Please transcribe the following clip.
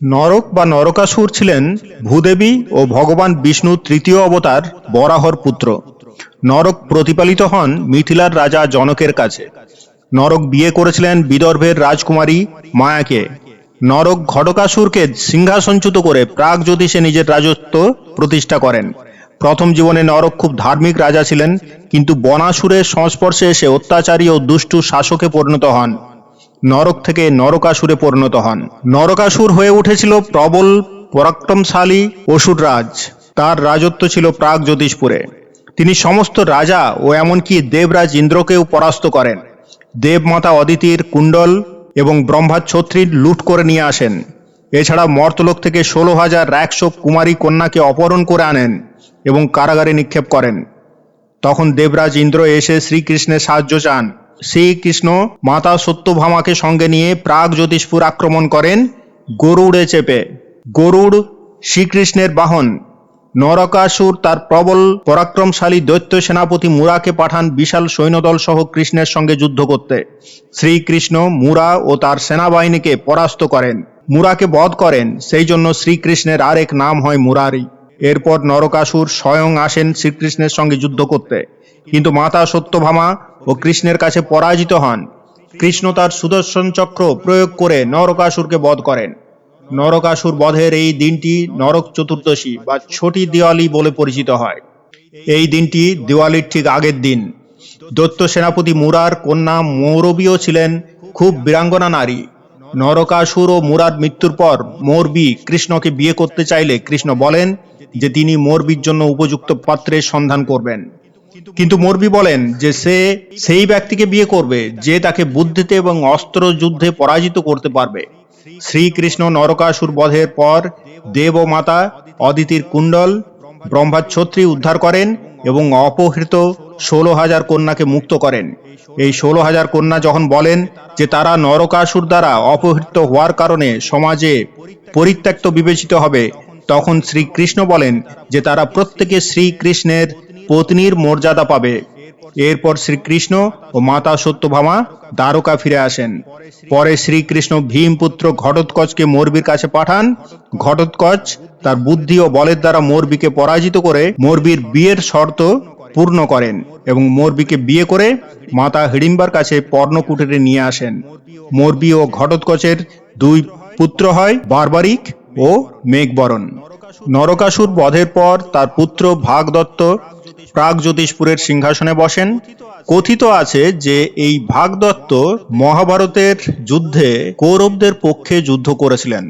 নরক বা নরকাসুর ছিলেন ভূদেবী ও ভগবান বিষ্ণু তৃতীয় অবতার বরাহর পুত্র। নরক প্রতিপালিত হন মিথিলার রাজা জনকের কাছে। নরক বিয়ে করেছিলেন বিদর্ভের রাজকুমারী মায়াকে। নরক ঘটকাসুরকে সিংহাসনচ্যুত করে প্রাগ জ্যোতিষে নিজের রাজত্ব প্রতিষ্ঠা করেন। প্রথম জীবনে নরক খুব ধার্মিক রাজা ছিলেন, কিন্তু বনাসুরের সংস্পর্শে এসে অত্যাচারী ও দুষ্টু শাসকে পরিণত হন। নরক থেকে নরকাসুরে পরিণত হন। নরকাসুর হয়ে উঠেছিল প্রবল, পরাক্রমশালী অসুররাজ তার রাজত্ব ছিল প্রাগ জ্যোতিষপুরে তিনি সমস্ত রাজা ও এমনকি দেবরাজ ইন্দ্রকেও পরাস্ত করেন। দেবমাতা অদিতির কুণ্ডল এবং ব্রহ্মা ছত্রীর লুট করে নিয়ে আসেন। এছাড়া মর্তলোক থেকে ষোলো হাজার একশো কুমারী কন্যাকে অপহরণ করে আনেন এবং কারাগারে নিক্ষেপ করেন। তখন দেবরাজ ইন্দ্র এসে শ্রীকৃষ্ণের সাহায্য চান। শ্রীকৃষ্ণ মাতা সত্যভামাকে সঙ্গে নিয়ে প্রাগ জ্যোতিষপুর আক্রমণ করেন, গরুড়ে চেপে। গরুড় শ্রীকৃষ্ণের বাহন। নরকাসুর তার প্রবল, পরাক্রমশালী দৈত্য সেনাপতি মুরাকে পাঠান বিশাল সৈন্যদল সহ কৃষ্ণের সঙ্গে যুদ্ধ করতে। শ্রীকৃষ্ণ মুরা ও তার সেনাবাহিনীকে পরাস্ত করেন। মুরাকে বধ করেন, সেই জন্য শ্রীকৃষ্ণের আরেক নাম হয় মুরারি। এরপর নরকাসুর স্বয়ং আসেন শ্রীকৃষ্ণের সঙ্গে যুদ্ধ করতে। কিন্তু মাতা সত্যভামা ও কৃষ্ণের কাছে পরাজিত হন। কৃষ্ণ তার সুদর্শন চক্র প্রয়োগ করে নরকাসুরকে বধ করেন। নরকাসুর বধের এই দিনটি নরক চতুর্দশী বা ছোটি দিওয়ালি বলে পরিচিত হয়। এই দিনটি দিওয়ালির ঠিক আগের দিন। দৈত্য সেনাপতি মুরার কন্যা মৌরবীও ছিলেন খুব বীরাঙ্গনা নারী। নরকাসুর ও মুরার মৃত্যুর পর মোরবি কৃষ্ণকে বিয়ে করতে চাইলে কৃষ্ণ বলেন যে তিনি মোরবির জন্য উপযুক্ত পাত্রের সন্ধান করবেন। কিন্তু মোরবি বলেন যে সে সেই ব্যক্তিকে বিয়ে করবে যে তাকে বুদ্ধিতে এবং অস্ত্র যুদ্ধে পরাজিত করতে পারবে। শ্রীকৃষ্ণ নরকাসুর বধের পর দেব ও মাতা অদিতির কুণ্ডল ব্রহ্মার ছত্রী উদ্ধার করেন এবং অপহৃত ষোলো হাজার কন্যাকে মুক্ত করেন। এই ষোলো হাজার কন্যা যখন বলেন যে তারা নরকাসুর দ্বারা অপহৃত হওয়ার কারণে সমাজে পরিত্যক্ত বিবেচিত হবে তখন শ্রীকৃষ্ণ বলেন যে তারা প্রত্যেকে শ্রীকৃষ্ণের পত্নীর মর্যাদা পাবে। এরপর শ্রীকৃষ্ণ ও মাতা সত্যভামা দ্বারকা ফিরে আসেন। পরে শ্রীকৃষ্ণ ভীমপুত্র ঘটোৎকচকে মোরবির কাছে পাঠান। ঘটোৎকচ তার বুদ্ধি ও বলের দ্বারা মোরবিকে পরাজিত করে মোরবির বিয়ের শর্ত পূর্ণ করেন এবং মোরবিকে বিয়ে করে মাতা হিড়িম্বার কাছে পর্ণকুটিরে নিয়ে আসেন। মোরবি ও ঘটোৎকচের দুই পুত্র হয় বারবারিক ও মেঘবরণ। নরকাসুর বধের পর তার পুত্র ভাগদত্ত প্রাগ জ্যোতিষপুরের সিংহাসনে বসেন। কথিত আছে যে এই ভাগদত্ত মহাভারতের যুদ্ধে কৌরবদের পক্ষে যুদ্ধ করেছিলেন।